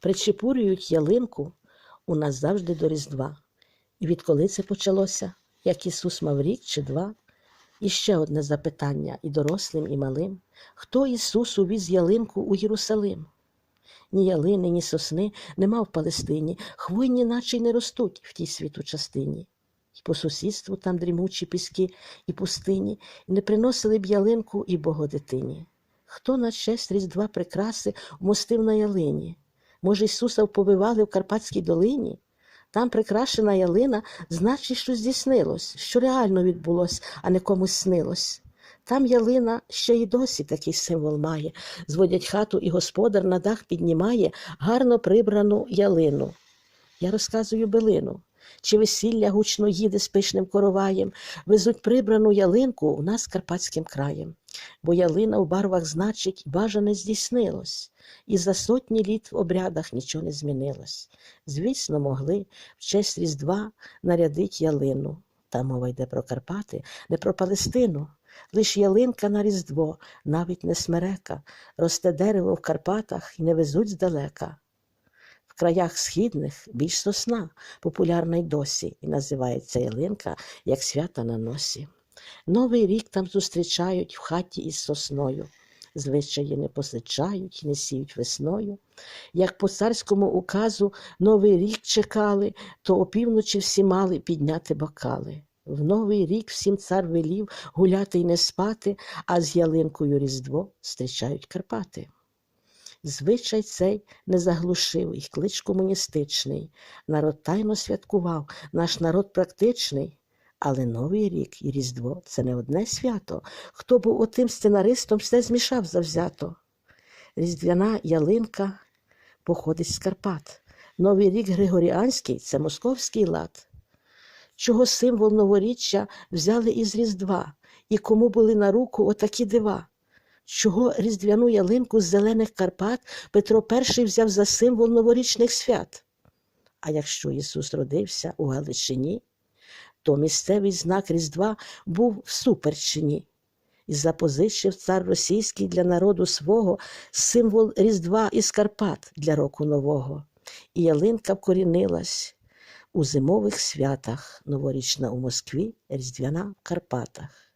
Причепурюють ялинку у нас завжди до Різдва. І відколи це почалося, як Ісус мав рік чи два? І ще одне запитання і дорослим, і малим. Хто Ісус увіз ялинку у Єрусалим? Ні ялини, ні сосни нема в Палестині, хвойні наче й не ростуть в тій світу частині. І по сусідству там дрімучі піски і пустині, не приносили б ялинку і Богодитині. Хто на честь Різдва прикраси вмостив на ялині? Може, Ісуса вповивали в Карпатській долині? Там прикрашена ялина, значить, що здійснилось, що реально відбулось, а не комусь снилось. Там ялина ще й досі такий символ має. Зводять хату, і господар на дах піднімає гарно прибрану ялину. Я розказую билину. Чи весілля гучно їде з пишним короваєм, везуть прибрану ялинку у нас Карпатським краєм. Бо ялина в барвах значить, бажане здійснилось, і за сотні літ в обрядах нічого не змінилось. Звісно, могли в честь Різдва нарядить ялину. Та мова йде про Карпати, не про Палестину. Лиш ялинка на Різдво, навіть не смерека, росте дерево в Карпатах і не везуть здалека. В краях східних більш сосна, популярна й досі, і називається ялинка як свята на носі. Новий рік там зустрічають в хаті із сосною. Звичаї не посичають, не сіють весною. Як по царському указу новий рік чекали, то опівночі всі мали підняти бокали. В новий рік всім цар велів гуляти й не спати, а з ялинкою Різдво зустрічають Карпати. Звичай цей не заглушив і клич комуністичний. Народ тайно святкував, наш народ практичний. Але Новий рік і Різдво це не одне свято. Хто був отим сценаристом, все змішав завзято. Різдвяна ялинка походить з Карпат. Новий рік Григоріанський це московський лад. Чого символ новоріччя взяли із Різдва, і кому були на руку отакі дива? Чого різдвяну ялинку з зелених Карпат Петро І взяв за символ новорічних свят? А якщо Ісус родився у Галичині, то місцевий знак Різдва був в Суперщині. І запозичив цар російський для народу свого символ Різдва із Карпат для року нового. І ялинка вкорінилась у зимових святах, новорічна у Москві, Різдвяна в Карпатах.